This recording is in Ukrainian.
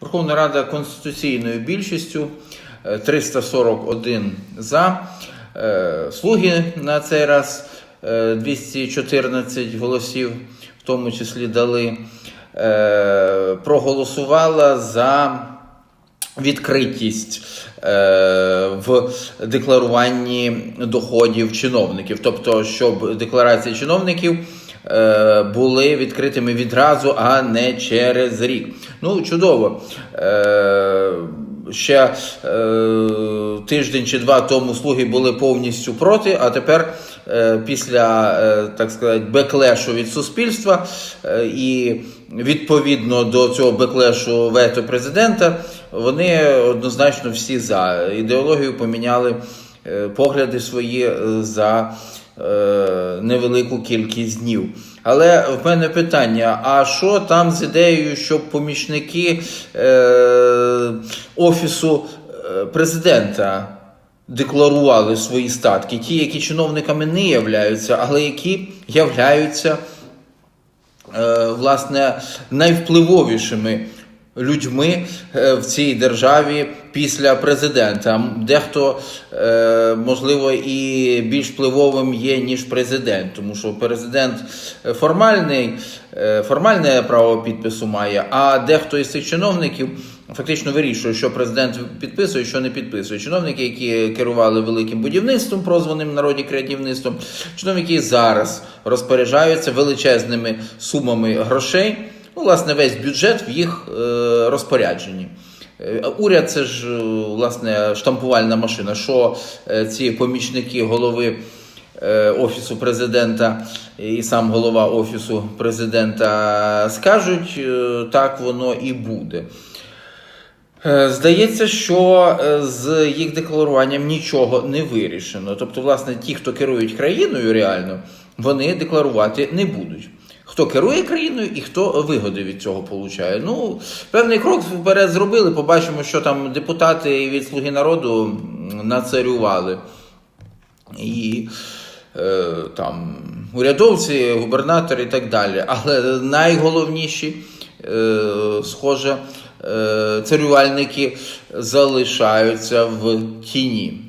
Верховна Рада конституційною більшістю е, 341 за. Е, Слуги на цей раз е, 214 голосів, в тому числі дали, е, проголосувала за відкритість е, в декларуванні доходів чиновників, тобто, щоб декларації чиновників е, були відкритими відразу, а не через рік. Ну, чудово. Е, ще е, тиждень чи два тому слуги були повністю проти, а тепер. е, Після е, так сказати беклешу від суспільства е, і відповідно до цього беклешу вето президента, вони однозначно всі за ідеологію поміняли е, погляди свої е, за е, невелику кількість днів. Але в мене питання: а що там з ідеєю, щоб помічники е, офісу е, президента декларували свої статки, ті, які чиновниками не являються, але які являються е, власне найвпливовішими людьми е, в цій державі після президента. Дехто, е, можливо, і більш впливовим є, ніж президент, тому що президент формальний, е, формальне право підпису має, а дехто із цих чиновників. Фактично вирішує, що президент підписує, що не підписує. Чиновники, які керували великим будівництвом, прозваним в народі креативництвом, чиновники зараз розпоряджаються величезними сумами грошей. Ну, власне, весь бюджет в їх е, розпорядженні. Е, Уряд це ж е, власне штампувальна машина. Що ці помічники голови офісу президента і сам голова офісу президента скажуть, так воно і буде. Здається, що з їх декларуванням нічого не вирішено. Тобто, власне, ті, хто керують країною реально, вони декларувати не будуть. Хто керує країною і хто вигоди від цього получає. Ну, певний крок вперед зробили. Побачимо, що там депутати від Слуги народу нацарювали. І е, там урядовці, губернатори і так далі. Але найголовніші, е, схоже, е, царювальники залишаються в тіні.